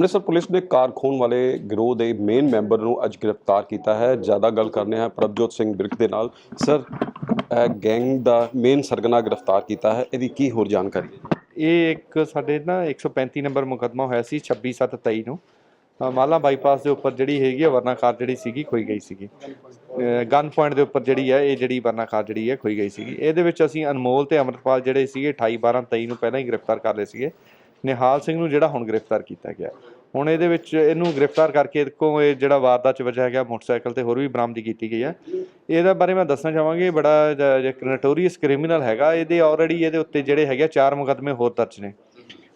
Amritsar police ਨੇ ਕਾਰਖੂਨ ਵਾਲੇ ਗਿਰੋਹ ਦੇ ਮੇਨ ਮੈਂਬਰ ਨੂੰ ਅੱਜ ਗ੍ਰਿਫਤਾਰ ਕੀਤਾ ਹੈ। ਜ਼ਿਆਦਾ ਗੱਲ ਕਰਨੇ ਹੈ ਪ੍ਰਭਜੋਤ ਸਿੰਘ ਬਿਰਕ ਦੇ ਨਾਲ। ਸਰ ਗੈਂਗ ਦਾ ਮੇਨ ਸਰਗਨਾ ਗ੍ਰਿਫਤਾਰ ਕੀਤਾ ਹੈ। ਇਹਦੀ ਕੀ ਹੋਰ ਜਾਣਕਾਰੀ? ਇਹ ਇੱਕ ਸਾਡੇ ਨਾ 135 ਨੰਬਰ ਮੁਕੱਦਮਾ ਹੋਇਆ ਸੀ 26723 ਨੂੰ। ਮਾਲਾ ਬਾਈਪਾਸ ਦੇ ਉੱਪਰ ਜਿਹੜੀ ਹੈਗੀ ਹੈ ਵਰਨਾ ਕਾਰ ਜਿਹੜੀ ਸੀਗੀ, ਖੋਈ ਗਈ ਸੀਗੀ। ਗਨ ਪੁਆਇੰਟ ਦੇ ਉੱਪਰ ਜਿਹੜੀ ਹੈ ਇਹ ਜਿਹੜੀ ਵਰਨਾ ਕਾਰ ਜਿਹੜੀ ਹੈ ਖੋਈ ਗਈ ਸੀਗੀ। ਇਹਦੇ ਵਿੱਚ ਅਸੀਂ ਅਨਮੋਲ ਤੇ ਅਮਰਪਾਲ ਜਿਹੜੇ ਸੀਗੇ 28 12 23 ਨੂੰ ਪਹਿਲਾਂ ਹੀ ਗ੍ਰਿਫਤਾਰ ਕਰ ਲਏ ਸੀਗੇ। ਨਿਹਾਲ ਸਿੰਘ ਨੂੰ ਜਿਹੜਾ ਹੁਣ ਗ੍ਰਿਫਤਾਰ ਕੀਤਾ ਗਿਆ। ਹੁਣ ਇਹਦੇ ਵਿੱਚ ਇਹਨੂੰ ਗ੍ਰਿਫਤਾਰ ਕਰਕੇ ਇਹਦੇ ਇਹ ਜਿਹੜਾ ਵਾਰਦਾਤ ਚ ਵਜਿਆ ਗਿਆ, ਮੋਟਰਸਾਈਕਲ ਤੇ ਹੋਰ ਵੀ ਬਰਾਮਦੀ ਕੀਤੀ ਗਈ ਹੈ। ਇਹਦਾ ਬਾਰੇ ਮੈਂ ਦੱਸਣਾ ਚਾਹਾਂਗੀ, ਇਹ ਬੜਾ ਨਟੋਰੀਅਸ ਕ੍ਰਿਮੀਨਲ ਹੈਗਾ। ਇਹਦੇ ਆਲਰੇਡੀ ਇਹਦੇ ਉੱਤੇ ਜਿਹੜੇ ਹੈਗੇ ਆ, ਚਾਰ ਮੁਕੱਦਮੇ ਹੋਰ ਦਰਜ ਨੇ।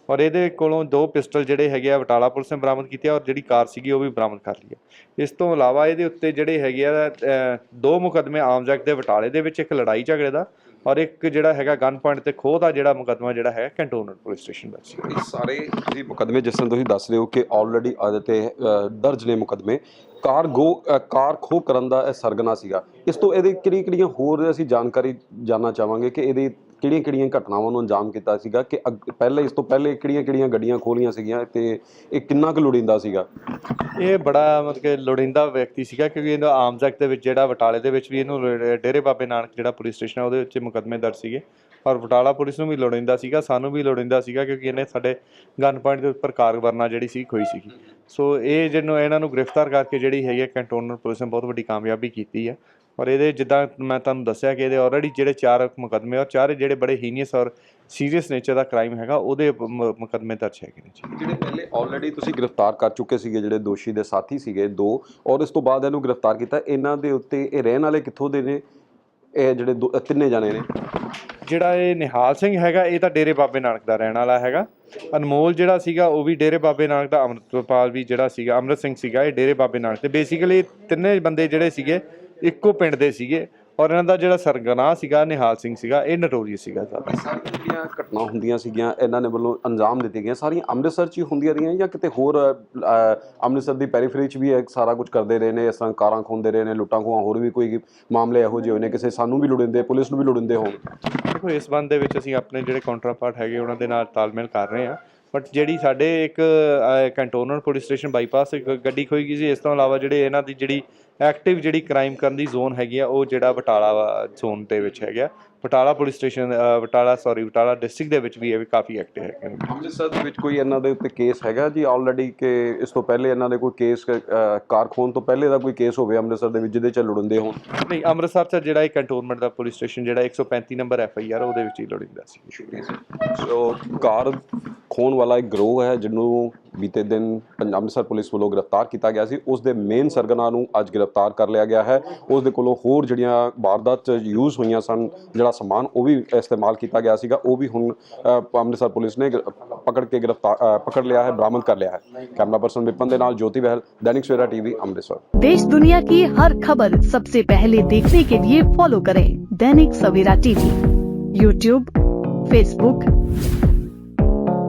ਔਰ ਇਹਦੇ ਕੋਲੋਂ ਦੋ ਪਿਸਟਲ ਜਿਹੜੇ ਹੈਗੇ ਆ ਬਟਾਲਾ ਪੁਲਿਸ ਨੇ ਬਰਾਮਦ ਕੀਤੇ ਔਰ ਜਿਹੜੀ ਕਾਰ ਸੀਗੀ ਉਹ ਵੀ ਬਰਾਮਦ ਕਰ ਲਈ ਹੈ। ਇਸ ਤੋਂ ਇਲਾਵਾ ਇਹਦੇ ਉੱਤੇ ਜਿਹੜੇ ਹੈਗੇ ਆ ਦੋ ਮੁਕੱਦਮੇ ਆਮ ਜਗ ਦੇ ਬਟਾਲੇ ਦੇ ਵਿੱਚ, ਇੱਕ ਲੜਾਈ ਝਗੜੇ ਦਾ ਔਰ ਇੱਕ ਜਿਹੜਾ ਹੈਗਾ ਗਨ ਪੁਆਇੰਟ ਤੇ ਖੋਹ ਦਾ ਜਿਹੜਾ ਮੁਕੱਦਮਾ ਜਿਹੜਾ ਹੈ ਕੰਟੋਨਮੈਂਟ ਪੁਲਿਸ ਸਟੇਸ਼ਨ ਦਾ। ਸੀ ਇਹ ਸਾਰੇ ਜੀ ਮੁਕਦਮੇ ਜਿਸ ਤਰ੍ਹਾਂ ਤੁਸੀਂ ਦੱਸ ਰਹੇ ਹੋ ਕਿ ਆਲਰੇਡੀ ਤੇ ਦਰਜ ਨੇ ਮੁਕਦਮੇ। ਕਾਰ ਗੋ ਕਾਰ ਖੋਹ ਕਰਨ ਦਾ ਇਹ ਸਰਗਨਾ ਸੀਗਾ। ਇਸ ਤੋਂ ਇਹਦੇ ਕਿਹੜੀਆਂ ਕਿਹੜੀਆਂ ਹੋਰ ਅਸੀਂ ਜਾਣਕਾਰੀ ਜਾਨਣਾ ਚਾਹਾਂਗੇ ਕਿ ਇਹਦੇ ਕਿਹੜੀਆਂ ਕਿਹੜੀਆਂ ਘਟਨਾਵਾਂ ਨੂੰ ਅੰਜਾਮ ਕੀਤਾ ਸੀਗਾ ਕਿ ਅੱਗ- ਪਹਿਲੇ ਇਸ ਤੋਂ ਪਹਿਲੇ ਕਿਹੜੀਆਂ ਕਿਹੜੀਆਂ ਗੱਡੀਆਂ ਖੋਲੀਆਂ ਸੀਗੀਆਂ ਤੇ ਇਹ ਕਿੰਨਾ ਕੁ ਲੋੜੀਂਦਾ ਸੀਗਾ? ਇਹ ਬੜਾ ਮਤਲਬ ਕਿ ਲੋੜੀਂਦਾ ਵਿਅਕਤੀ ਸੀਗਾ ਕਿਉਂਕਿ ਇਹਦਾ ਆਮ ਜਗ ਦੇ ਵਿੱਚ ਜਿਹੜਾ ਬਟਾਲੇ ਦੇ ਵਿੱਚ ਵੀ ਇਹਨੂੰ ਡੇ- ਡੇਰੇ ਬਾਬੇ ਨਾਨਕ ਜਿਹੜਾ ਪੁਲਿਸ ਸਟੇਸ਼ਨ ਹੈ ਉਹਦੇ ਵਿੱਚ ਮੁਕੱਦਮੇ ਦਰਜ ਸੀਗੇ। ਔਰ ਬਟਾਲਾ ਪੁਲਿਸ ਨੂੰ ਵੀ ਲੋੜੀਂਦਾ ਸੀਗਾ, ਸਾਨੂੰ ਵੀ ਲੋੜੀਂਦਾ ਸੀਗਾ ਕਿਉਂਕਿ ਇਹਨੇ ਸਾਡੇ ਗਨ ਪੁਆਇੰਟ ਦੇ ਉੱਪਰ ਕਾਰ ਜਿਹੜੀ ਸੀ ਖੋਈ ਸੀਗੀ। ਸੋ ਇਹ ਜਿਹਨੂੰ, ਇਹਨਾਂ ਨੂੰ ਗ੍ਰਿਫਤਾਰ ਕਰਕੇ ਜਿਹੜੀ ਹੈਗੀ ਹੈ ਕੰਟੋਨਰ ਪੁਲਿਸ ਨੇ ਬਹੁਤ ਵੱਡੀ ਕਾਮਯਾਬੀ ਕੀਤੀ ਹੈ ਔਰ ਇਹਦੇ ਜਿੱਦਾਂ ਮੈਂ ਤੁਹਾਨੂੰ ਦੱਸਿਆ ਕਿ ਇਹਦੇ ਆਲਰੇਡੀ ਜਿਹੜੇ ਚਾਰ ਮੁਕੱਦਮੇ ਔਰ ਚਾਰੇ ਜਿਹੜੇ ਬੜੇ ਹੀਨੀਅਸ ਔਰ ਸੀਰੀਅਸ ਨੇਚਰ ਦਾ ਕ੍ਰਾਈਮ ਹੈਗਾ ਉਹਦੇ ਮੁਕੱਦਮੇ ਦਰਜ ਹੈਗੇ ਨੇ ਜੀ। ਜਿਹੜੇ ਪਹਿਲੇ ਆਲਰੇਡੀ ਤੁਸੀਂ ਗ੍ਰਿਫਤਾਰ ਕਰ ਚੁੱਕੇ ਸੀਗੇ ਜਿਹੜੇ ਦੋਸ਼ੀ ਦੇ ਸਾਥੀ ਸੀਗੇ ਦੋ ਔਰ ਇਸ ਤੋਂ ਬਾਅਦ ਇਹਨੂੰ ਗ੍ਰਿਫਤਾਰ ਕੀਤਾ ਇਹਨਾਂ ਦੇ ਉੱਤੇ ਇਹ ਰਹਿਣ ਵਾਲੇ ਕਿੱਥੋਂ ਦੇ ਨੇ? ਇਹ ਜਿਹੜੇ ਤਿੰਨੇ ਜਾਣੇ ਨੇ। ਜਿਹੜਾ ਇਹ ਨਿਹਾਲ ਸਿੰਘ ਹੈਗਾ ਇਹ ਤਾਂ ਡੇਰੇ ਬਾਬੇ ਨਾਨਕ ਦਾ ਰਹਿਣ ਵਾਲਾ ਹੈਗਾ। ਅਨਮੋਲ ਜਿਹੜਾ ਸੀਗਾ ਉਹ ਵੀ ਡੇਰੇ ਬਾਬੇ ਨਾਨਕ ਦਾ ਅੰਮ੍ਰਿਤਪਾਲ ਵੀ ਜਿਹੜਾ ਸੀਗਾ ਅੰਮ੍ਰਿਤ ਸਿੰਘ ਸੀਗਾ ਇਹ ਡੇਰੇ ਬਾਬੇ ਨਾਨਕ ਤੇ ਬੇਸਿਕਲੀ ਤਿੰਨੇ ਬੰਦੇ ਜਿਹੜੇ ਸੀਗੇ ਇੱਕੋ ਪਿੰਡ ਦੇ ਸੀਗੇ ਔਰ ਇਹਨਾਂ ਦਾ ਜਿਹੜਾ ਸਰਗਨਾ ਸੀਗਾ ਨਿਹਾਲ ਸਿੰਘ ਸੀਗਾ ਇਹ ਨਟੋਰੀਅਸ ਸੀਗਾ ਜ਼ਿਆਦਾ ਸਾਰੀਆਂ ਜਿਹੜੀਆਂ ਘਟਨਾ ਹੁੰਦੀਆਂ ਸੀਗੀਆਂ ਇਹਨਾਂ ਨੇ ਵੱਲੋਂ ਅੰਜਾਮ ਦਿੱਤੇ ਗਏ ਸਾਰੀਆਂ ਅੰਮ੍ਰਿਤਸਰ 'ਚ ਹੀ ਹੁੰਦੀਆਂ ਰਹੀਆਂ ਜਾਂ ਕਿਤੇ ਹੋਰ ਅ, ਅੰਮ੍ਰਿਤਸਰ ਦੀ ਪੈਰੀਫਰੀ 'ਚ ਵੀ ਇਹ ਸਾਰਾ ਕੁਝ ਕਰਦੇ ਰਹੇ ਨੇ ਇਸ ਤਰ੍ਹਾਂ ਕਾਰਾਂ ਖੋਂਦੇ ਰਹੇ ਨੇ ਲੁੱਟਾਂ ਖੋਹਾਂ ਹੋਰ ਵੀ ਕੋਈ ਮਾਮਲੇ ਇਹੋ ਜਿਹੇ ਹੋਏ ਨੇ ਕਿਸੇ ਸਾਨੂੰ ਵੀ ਲੁੜਿੰਦੇ ਪੁਲਿਸ ਨੂੰ ਵੀ ਲੁੜਿੰਦੇ ਹੋਣ। ਦੇਖੋ ਇਸ ਬੰਦ ਦੇ ਵਿੱਚ ਅਸੀਂ ਆਪਣੇ ਜਿਹੜੇ ਕਾਉਂਟਰਪਾਰਟ ਹੈਗੇ ਉਹਨਾਂ ਦੇ ਨਾਲ ਤਾਲਮੇਲ ਕਰ ਰਹੇ ਹਾਂ। ਬਟ ਜਿਹੜੀ ਸਾਡੇ ਇੱਕ ਕੰਟੋਨਰ ਪੁਲਿਸ ਸਟੇਸ਼ਨ ਬਾਈਪਾਸ ਇੱਕ ਗੱਡੀ ਖੋਈ ਗਈ ਸੀ ਇਸ ਤੋਂ ਇਲਾਵਾ ਜਿਹੜੇ ਇਹਨਾਂ ਦੀ ਜਿਹੜੀ ਐਕਟਿਵ ਜਿਹੜੀ ਕ੍ਰਾਈਮ ਕਰਨ ਦੀ ਜ਼ੋਨ ਹੈਗੀ ਆ ਉਹ ਜਿਹੜਾ ਬਟਾਲਾ ਜ਼ੋਨ ਦੇ ਵਿੱਚ ਹੈਗਾ Batala police station Batala sorry Batala district ਦੇ ਵਿੱਚ ਵੀ ਇਹ ਵੀ ਕਾਫੀ ਐਕਟਿਵ ਹੈਗੇ ਨੇ। ਅੰਮ੍ਰਿਤਸਰ ਦੇ ਵਿੱਚ ਕੋਈ ਇਹਨਾਂ ਦੇ ਉੱਤੇ ਕੇਸ ਹੈਗਾ ਜੀ? ਆਲਰੇਡੀ ਕਿ ਇਸ ਤੋਂ ਪਹਿਲੇ ਇਹਨਾਂ ਦੇ ਕੋਈ ਕੇਸ ਕਾਰ ਖੋਣ ਤੋਂ ਪਹਿਲੇ ਦਾ ਕੋਈ ਕੇਸ ਹੋਵੇ ਅੰਮ੍ਰਿਤਸਰ ਦੇ ਵਿੱਚ ਜਿਹਦੇ 'ਚ ਲੁੜਿੰਦੇ ਹੋਣ? ਨਹੀਂ ਅੰਮ੍ਰਿਤਸਰ ਚ ਜਿਹੜਾ ਇਹ ਕੰਟੋਨਮੈਂਟ ਦਾ ਪੁਲਿਸ ਸਟੇਸ਼ਨ ਜਿਹੜਾ 135 ਨੰਬਰ ਐਫ ਆਈ ਆਰ ਉਹਦੇ ਵਿੱਚ ਹੀ ਲੋੜੀਂਦਾ ਸੀ। ਸੋ ਕਾਰ ਖੋਣ ਵਾਲਾ ਇੱਕ ਗਰੋਹ ਹੈ ਜਿਹਨੂੰ ਬੀਤੇ ਦਿਨ ਪੰਜਾਬ ਅੰਮ੍ਰਿਤਸਰ ਪੁਲਿਸ ਵੱਲੋਂ ਗ੍ਰਿਫਤਾਰ ਕੀਤਾ ਗਿਆ ਸੀ ਉਸ ਦੇ ਮੇਨ ਸਰਗਨਾ ਨੂੰ ਅੱਜ ਗ੍ਰਿਫਤਾਰ ਕਰ ਲਿਆ ਗਿਆ ਹੈ ਉਸ ਦੇ ਕੋਲੋਂ ਹੋਰ ਜਿਹੜੀਆਂ ਵਾਰਦਾਤ 'ਚ ਯੂਜ਼ ਹੋਈਆਂ ਸਨ ਜਿਹੜਾ ਸਮਾਨ ਉਹ ਵੀ ਇਸਤੇਮਾਲ ਕੀਤਾ ਗਿਆ ਸੀਗਾ ਉਹ ਵੀ ਹੁਣ ਅ, ਅੰਮ੍ਰਿਤਸਰ ਪੁਲਿਸ ਨੇ ਗ੍ਰਿ- ਪਕੜ ਕੇ ਗ੍ਰਿਫਤਾਰ ਅ, ਪਕੜ ਲਿਆ ਹੈ ਬਰਾਮਦ ਕਰ ਲਿਆ ਹੈ ਕੈਮਰਾ ਪਰਸਨ ਵਿਪਨ ਦੇ ਨਾਲ ਜੋਤੀ ਬਹਿਲ ਦੈਨਿਕ ਸਵੇਰਾ ਟੀਵੀ ਅੰਮ੍ਰਿਤਸਰ देश दुनिया की हर खबर सबसे पहले देखने के लिए फॉलो करें Dainik Savera TV YouTube Facebook